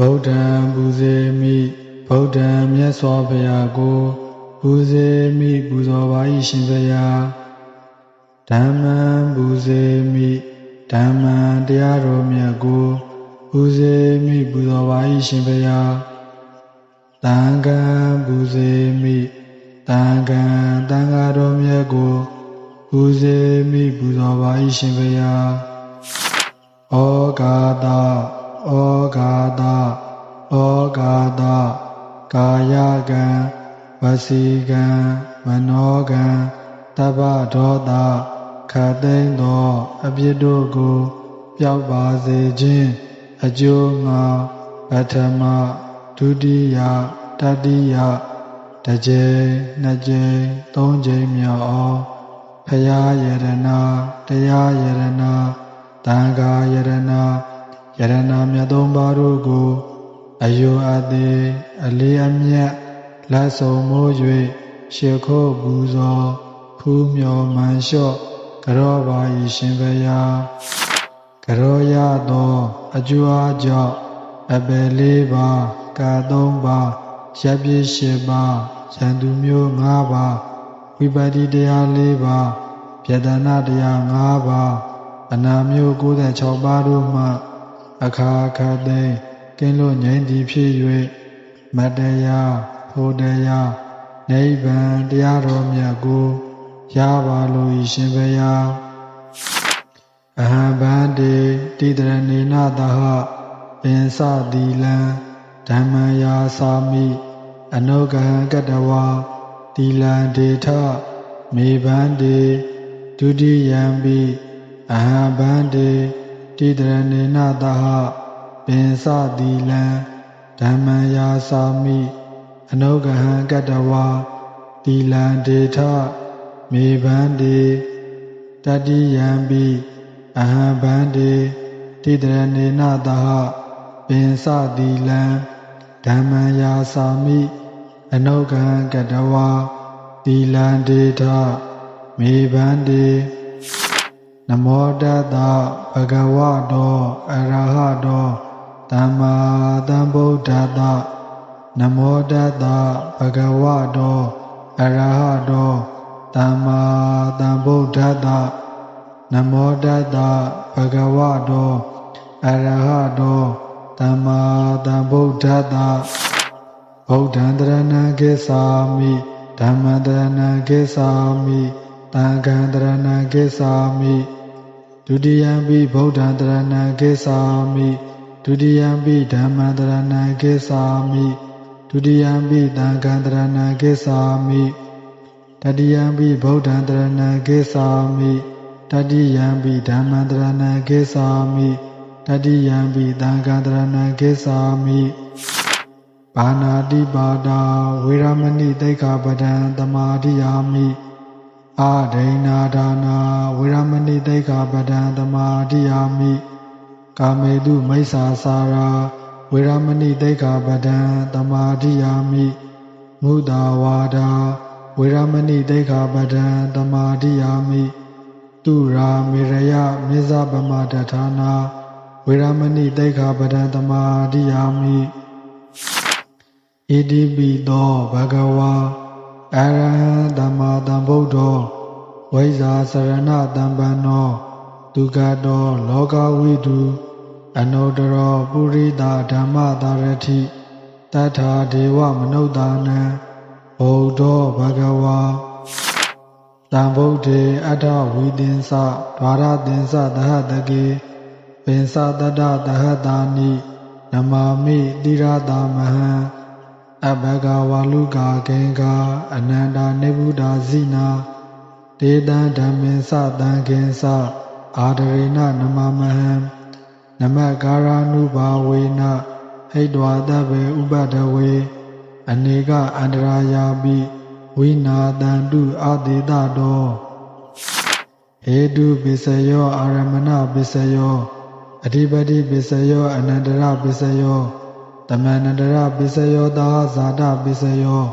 ဗုဒ္ဓံပူဇေမိဗုဒ္ဓံမြတ်စွာဘုရားကိုပူဇေမိပူဇော်ပါ၏ရှင်ဘုရားဓမ္မံပူဇေမိဓမ္မံတရားတော်မြတ်ကိုပူဇေမိပူဇော်ပါ၏ရှင်ဘုရားတန်ခါပူဇေမိတန်ခါတန်ခါတော်မြတ်ကိုပူဇေမိပူဇော်ပါ၏ရှင်ဘုရားဩဃာတ ဩဃာတဩဃာတကာယကံဝစီကံမနောကံတပ္ပဒောတခတ်သိမ်းသောအပြစ်တို့ကိုပျောက်ပါစေခြင်းအကျိုးငါပထမဒုတိယတတိယတစ်ကြိမ်နှစ်ကြိမ်သုံးကြိမ်မြောက်အောင်ဖရာယရနာတရားယရနာတန်ခါယရနာ ယရနာမြတ်သုံးပါးတို့ကိုအယုအသေးအလေးအမြတ်လက်ဆောင်မိုး၍ရှ िख ို့ပူဇော်ဖူးမြော်မှန်လျှော့ကြောပါ၏ရှင်ဘုရားကြောရသော အကျိုးအားကြောင့်အပယ်လေးပါးကာသုံးပါးရပ်ပြည့်ရှစ်ပါးရန်သူမျိုး၅ပါးဝိပတ္တိတရား၄ပါးပြဒနာတရား၅ပါးအနာမျိုး96ပါးတို့မှ အခါခါသိမ်းကင်းလို့ငြိမ်းသည်ဖြစ်၍မတ္တရားဖို့တရားနိဗ္ဗာန်တရားတော်မြတ်ကိုရပါလို့ဤရှင်ဘုရားအဟံဗန္တိတိတရဏေနသဟပင်စသီလံဓမ္မယာစာမိအနုဂဟံကတဝါသီလံဒေထမေဗန္တိဒုတိယံပိအဟံဗန္တိ တိတရဏေနသဟပင်စသီလံဓမ္မယာစာမိအနုဂဟံကတဝါသီလံဒေထမေဗန္တိတတိယံပိအဟံဗန္တိတိတရဏေနသဟပင်စသီလံဓမ္မယာစာမိအနုဂဟံကတဝါသီလံဒေထမေဗန္တိ နမောတတဗဂဝတောအရဟတောသမ္မာသမ္ဗုဒ္ဓတနမောတတဗဂဝတောအရဟတောသမ္မာသမ္ဗုဒ္ဓတနမောတတဗဂဝတောအရဟတောသမ္မာသမ္ဗုဒ္ဓတဗုဒ္ဓံတရဏံကိသာမိဓမ္မံတရဏံကိသာမိသံဃံတရဏံကိသာမိ ဒုတိယံပိဗုဒ္ဓံတရဏံကိသာမိဒုတိယံပိဓမ္မံတရဏံကိသာမိဒုတိယံပိသံဃံတရဏံကိသာမိတတိယံပိဗုဒ္ဓံတရဏံကိသာမိတတိယံပိဓမ္မံတရဏံကိသာမိတတိယံပိသံဃံတရဏံကိသာမိဘာနာတိပါဒာဝေရမဏိတိခာပဒံသမာဓိယာမိ အာဒိဏဒါနာဝေရမဏိတိခာပဒံသမာဓိယာမိကာမေတုမိစ္ဆာစာရာဝေရမဏိတိခာပဒံသမာဓိယာမိမုဒာဝါဒာဝေရမဏိတိခာပဒံသမာဓိယာမိတုရာမေရယမေဇပမတထာနာဝေရမဏိတိခာပဒံသမာဓိယာမိဣတိပိသောဘဂဝါအရဟံ သမ္မာသမ္ဗုဒ္ဓောဝိဇ္ဇာစရဏတမ္ပန္နောဒုက္ခတောလောကဝိတုအနုတ္တရောပုရိသဓမ္မတာရတိတထာဒေဝမနုဿာနံဘုဒ္ဓောဘဂဝါတံဗုဒ္ဓေအထဝိသင်္စဒွါရသင်္စသဟတကေပင်္စတတ္တသဟတာနိနမာမိတိရတာမဟံ အဘဂဝါလူကာကေကာအနန္တာနေဗုဒာဇိနာဒေတံဓမ္မင်္စတံခေသအာဒရေနနမမဟံနမကာရာနုဘာဝေနဟိတဝါတဗေဥပဒဝေအနေကအန္တရာယာပိဝိနာတံတုအာတိတတောဟေတုပစ္စယောအာရမဏပစ္စယောအဓိပတိပစ္စယောအနန္တရပစ္စယော တမန္တရပိစယောသာဇာတပိစယော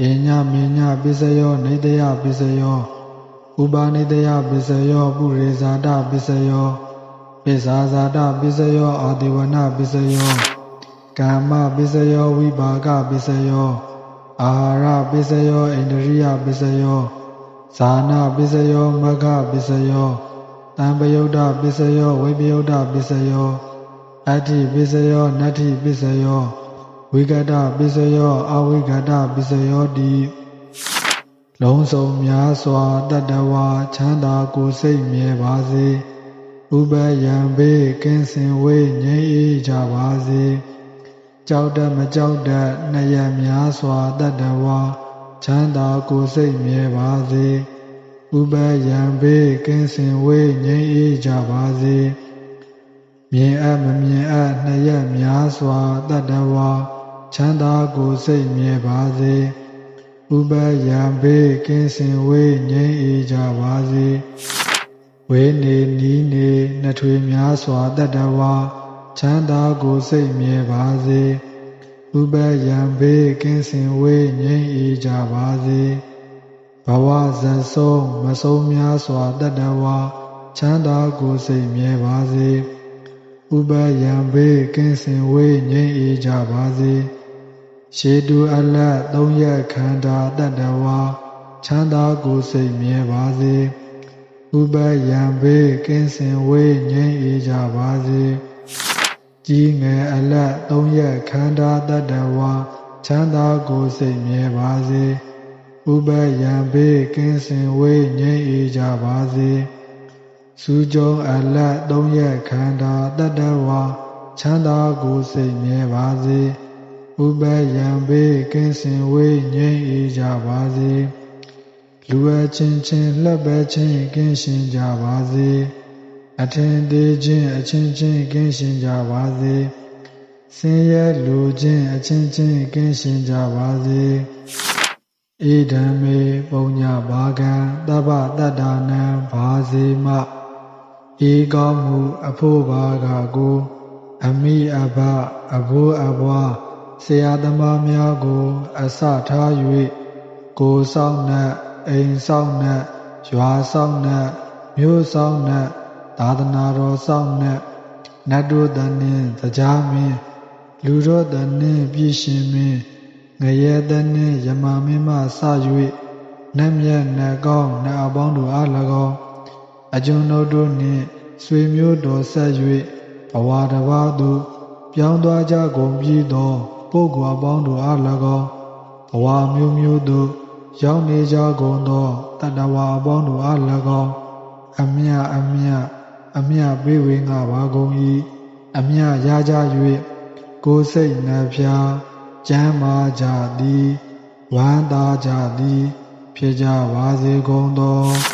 အေညမေညပိစယောနေတယပိစယောဥပါနေတယပိစယောပုရိဇာတပိစယောပိဇာဇာတပိစယောအာတိဝနပိစယောကာမပစ္စယောဝိပါကပစ္စယောအာဟာရပစ္စယောဣန္ဒြိယပစ္စယောဇာနာပစ္စယောမဂ္ဂပစ္စယောတံပယုတ်တပစ္စယောဝိပယုတ်တပစ္စယော အတ္တိပစ္စယောနတ္ထိပစ္စယောဝိကတပစ္စယောအဝိကတပစ္စယောတိလုံးစုံများစွာတတ္တဝါချမ်းသာကိုယ်စိတ်မြဲပါစေဥပယံဘေးကင်းစင်ဝေးငြိမ်းအေးကြပါစေကြောက်တတ်မကြောက်တတ်နှစ်ရများစွာတတ္တဝါချမ်းသာကိုယ်စိတ်မြဲပါစေဥပယံဘေးကင်းစင်ဝေးငြိမ်းအေးကြပါစေ မြင်အပ်မမြင်အပ်နှစ်ရများစွာတတ္တဝါချမ်းသာကိုယ်စိတ်မြဲပါစေဥပယံဘေးကင်းစင်ဝေးငြိမ်းအေးကြပါစေဝေနေနီးနေနှထွေများစွာတတ္တဝါချမ်းသာကိုယ်စိတ်မြဲပါစေဥပယံဘေးကင်းစင်ဝေးငြိမ်းအေးကြပါစေဘဝဇန်ဆုံးမဆုံးများစွာတတ္တဝါချမ်းသာကိုယ်စိတ်မြဲပါစေ ဥပယံဘေးကင်းစင်ဝေးငြိမ်းအေးကြပါစေရှေတုအလတ်သုံးရက်ခန္ဓာတတ္တဝါချမ်းသာကိုယ်စိတ်မြဲပါစေဥပယံဘေးကင်းစင်ဝေးငြိမ်းအေးကြပါစေကြီးငယ်အလတ်သုံးရက်ခန္ဓာတတ္တဝါချမ်းသာကိုယ်စိတ်မြဲပါစေဥပယံဘေးကင်းစင်ဝေးငြိမ်းအေးကြပါစေ စူကြုံအလတ်သုံးရက်ခန္ဓာတတ္တဝါချမ်းသာကိုယ်စိတ်မြဲပါစေဥပယံဘေးကင်းစင်ဝေးငြိမ်းအေးကြပါစေလူအချင်းချင်းလက်ပဲချင်းကင်းရှင်ကြပါစေအထင်သေးခြင်းအချင်းချင်းကင်းရှင်ကြပါစေဆင်းရဲလူချင်းအချင်းချင်းကင်းရှင်ကြပါစေဣဒံမေပုံညဘာကံတပ္ပတတ္တာနံဘာစေမ ဧကောမှုအဖို့ဘာကကို အမိအဘအဘိုးအဘွားဆရာသမားများကို အစထား၍ကိုဆောင်နှင့်အိမ်ဆောင်နှင့်ရွာဆောင်နှင့်မြို့ဆောင်နှင့်သာသနာတော်ဆောင်နှင့်နတ်တို့တန်နှင့်တရားမင်းလူတို့တန်နှင့်ပြည်ရှင်မင်းငရဲတန်နှင့်ယမမင်းမှစ၍နတ်မြတ်နတ်ကောင်းနတ်အပေါင်းတို့အား၎င်း အကျွန်ုပ်တို့နှင့်ဆွေမျိုးတော်ဆက်၍ဘဝတစ်ပါးသို့ပြောင်းသွားကြကုန်ပြီးသောပုဂ္ဂိုလ်အပေါင်းတို့အား၎င်းဘဝမျိုးမျိုးသို့ရောက်နေကြကုန်သောတတ္တဝါအပေါင်းတို့အား၎င်းအမြအမြအမြပေးဝေငါပါကုန်၏အမြရကြ၍ကိုယ်စိတ်နှဖျားကျမ်းမာကြသည်ဝမ်းသာကြသည် ဖြစ်ကြပါစေကုန်သော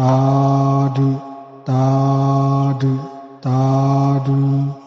တာဓုတာဓုတာဓု